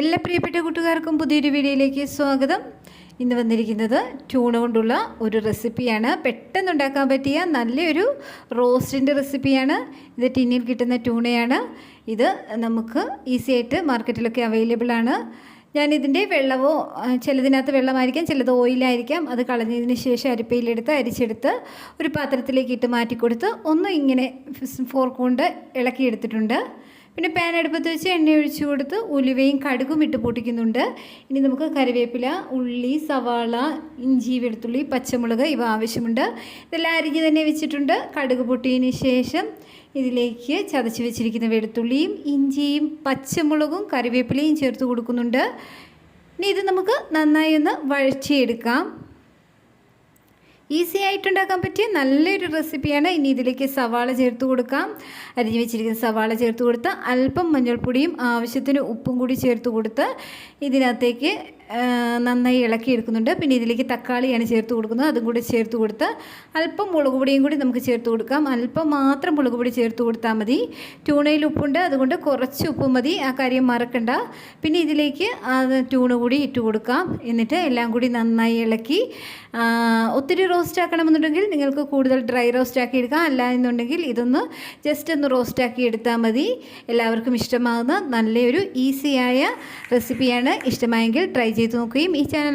എല്ലാ പ്രിയപ്പെട്ട കൂട്ടുകാർക്കും പുതിയൊരു വീഡിയോയിലേക്ക് സ്വാഗതം. ഇന്ന് വന്നിരിക്കുന്നത് ട്യൂണ കൊണ്ടുള്ള ഒരു റെസിപ്പിയാണ്. പെട്ടെന്ന് ഉണ്ടാക്കാൻ പറ്റിയ നല്ലൊരു റോസ്റ്റിന്റെ റെസിപ്പിയാണ്. ഇത് ടിന്നിൽ കിട്ടുന്ന ട്യൂണയാണ്. ഇത് നമുക്ക് ഈസി ആയിട്ട് മാർക്കറ്റിലൊക്കെ അവൈലബിൾ ആണ്. ഞാനിതിന്റെ വെള്ളമോ ചിലതിനകത്ത് വെള്ളമായിരിക്കാം ചിലത് ഓയിലായിരിക്കാം. അത് കളഞ്ഞതിന് ശേഷം അരിപ്പയിലെടുത്ത് അരിച്ചെടുത്ത് ഒരു പാത്രത്തിലേക്ക് ഇട്ട് മാറ്റിക്കൊടുത്ത് ഒന്ന് ഇങ്ങനെ ഫോർക്ക് കൊണ്ട് ഇളക്കിയെടുത്തിട്ടുണ്ട്. പിന്നെ പാൻ അടുപ്പത്ത് വെച്ച് എണ്ണ ഒഴിച്ചു കൊടുത്ത് ഉലുവയും കടുകും ഇട്ട് പൊട്ടിക്കുന്നുണ്ട്. ഇനി നമുക്ക് കറിവേപ്പില ഉള്ളി സവാള ഇഞ്ചി വെളുത്തുള്ളി പച്ചമുളക് ഇവ ആവശ്യമുണ്ട്. ഇതെല്ലാം അരിഞ്ഞ് തന്നെ വെച്ചിട്ടുണ്ട്. കടുക് പൊട്ടിയതിന് ശേഷം ഇതിലേക്ക് ചതച്ച് വെച്ചിരിക്കുന്ന വെളുത്തുള്ളിയും ഇഞ്ചിയും പച്ചമുളകും കറിവേപ്പിലയും ചേർത്ത് കൊടുക്കുന്നുണ്ട്. ഇനി ഇത് നമുക്ക് നന്നായി ഒന്ന് വഴച്ചിയെടുക്കാം ഈസി ആയിട്ട് ഉണ്ടാക്കാൻ പറ്റിയ നല്ലൊരു റെസിപ്പിയാണ്. ഇനി ഇതിലേക്ക് സവാള ചേർത്ത് കൊടുക്കാം. അരിഞ്ഞു വെച്ചിരിക്കുന്ന സവാള ചേർത്ത് കൊടുത്ത് അല്പം മഞ്ഞൾപ്പൊടിയും ആവശ്യത്തിന് ഉപ്പും കൂടി ചേർത്ത് കൊടുത്ത് ഇതിനകത്തേക്ക് നന്നായി ഇളക്കി എടുക്കുന്നുണ്ട്. പിന്നെ ഇതിലേക്ക് തക്കാളിയാണ് ചേർത്ത് കൊടുക്കുന്നത്. അതും കൂടി ചേർത്ത് കൊടുത്ത് അല്പം മുളക് പൊടിയും കൂടി നമുക്ക് ചേർത്ത് കൊടുക്കാം. അല്പം മാത്രം മുളക് പൊടി ചേർത്ത് കൊടുത്താൽ മതി. ട്യൂണയിൽ ഉപ്പുണ്ട്. അതുകൊണ്ട് കുറച്ച് ഉപ്പ് മതി. ആ കാര്യം മറക്കണ്ട. പിന്നെ ഇതിലേക്ക് ട്യൂണ് കൂടി ഇട്ട് കൊടുക്കാം. എന്നിട്ട് എല്ലാം കൂടി നന്നായി ഇളക്കി ഒത്തിരി റോസ്റ്റ് ആക്കണമെന്നുണ്ടെങ്കിൽ നിങ്ങൾക്ക് കൂടുതൽ ഡ്രൈ റോസ്റ്റ് ആക്കി എടുക്കാം. അല്ല എന്നുണ്ടെങ്കിൽ ഇതൊന്ന് ജസ്റ്റ് ഒന്ന് റോസ്റ്റ് ആക്കി എടുത്താൽ മതി. എല്ലാവർക്കും ഇഷ്ടമാകുന്ന നല്ലൊരു ഈസിയായ റെസിപ്പിയാണ് ഇഷ്ടമായെങ്കിൽ ട്രൈ ചെയ്ത് നോക്കുകയും ഈ ചാനൽ